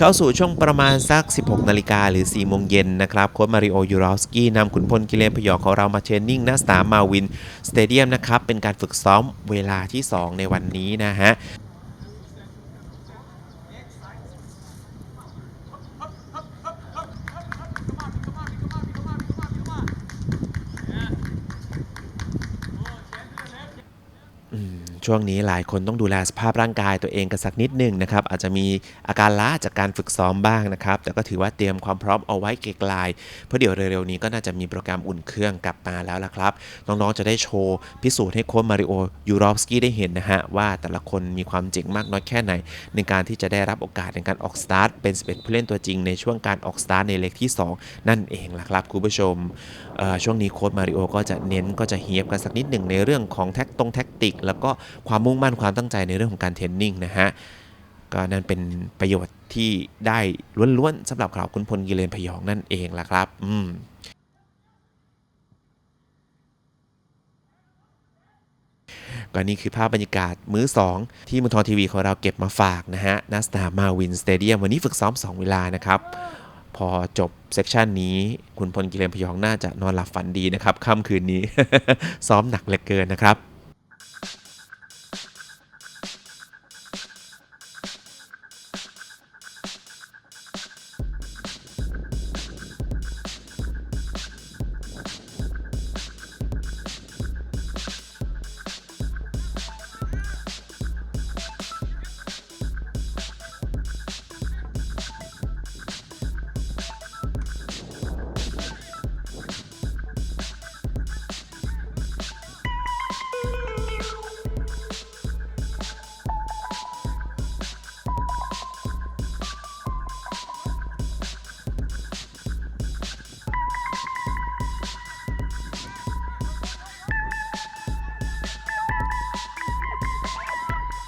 เข้าสู่ช่วงประมาณสัก 16 นาฬิกาหรือ 4 โมงเย็นนะครับโค้ชมาริโอ ยูรอฟสกี้นำขุนพลกิเลนพยองของเรามาเทรนนิ่งณสนามมาวิน สเตเดียมนะครับ เป็นการฝึกซ้อมเวลาที่ 2 ในวันนี้นะฮะ ช่วงนี้หลายคนต้องดูแลสภาพร่างกายตัวเองกันสักนิดหนึ่งนะครับ อาจจะมีอาการล้าจากการฝึกซ้อมบ้างนะครับ แต่ก็ถือว่าเตรียมความพร้อมเอาไว้เกลกลายเพราะเดี๋ยวเร็วๆนี้ก็น่าจะมีโปรแกรมอุ่นเครื่องกลับมาแล้วละครับ น้องๆจะได้โชว์ พิสูจน์ให้โค้ชมาริโอยูรอฟสกี้ได้เห็นนะฮะ ว่าแต่ละคนมีความเจ๋งมากน้อยแค่ไหน ในการที่จะได้รับโอกาสในการออกสตาร์ทเป็น11ผู้เล่นตัวจริงในช่วงการออกสตาร์ทในเล็กที่ 2 นั่นเองล่ะครับคุณผู้ชมช่วงนี้โค้ชมาริโอก็จะเน้นก็จะเฮียบกันสักนิดหนึ่งในเรื่องของแท็กตรงแท็กติก แล้วก็ความมุ่งมั่นความตั้งใจในเรื่องของการเทรนนิ่งนะฮะก็นั่นเป็นประโยชน์ที่ได้ล้วนๆสำหรับข่าวคุณพลกิเลนพยองนั่นเองล่ะครับ อืมก็นี่คือภาพบรรยากาศมื้อ 2 ที่มุทรทีวีของเราเก็บมาฝากนะฮะนัสตามาวินสเตเดียมวันนี้ฝึกซ้อม 2 เวลานะครับ พอจบเซกชันนี้ คุณพลกิเลนพยองน่าจะนอนหลับฝันดีนะครับค่ำคืนนี้ ซ้อมหนักเหลือเกินนะครับ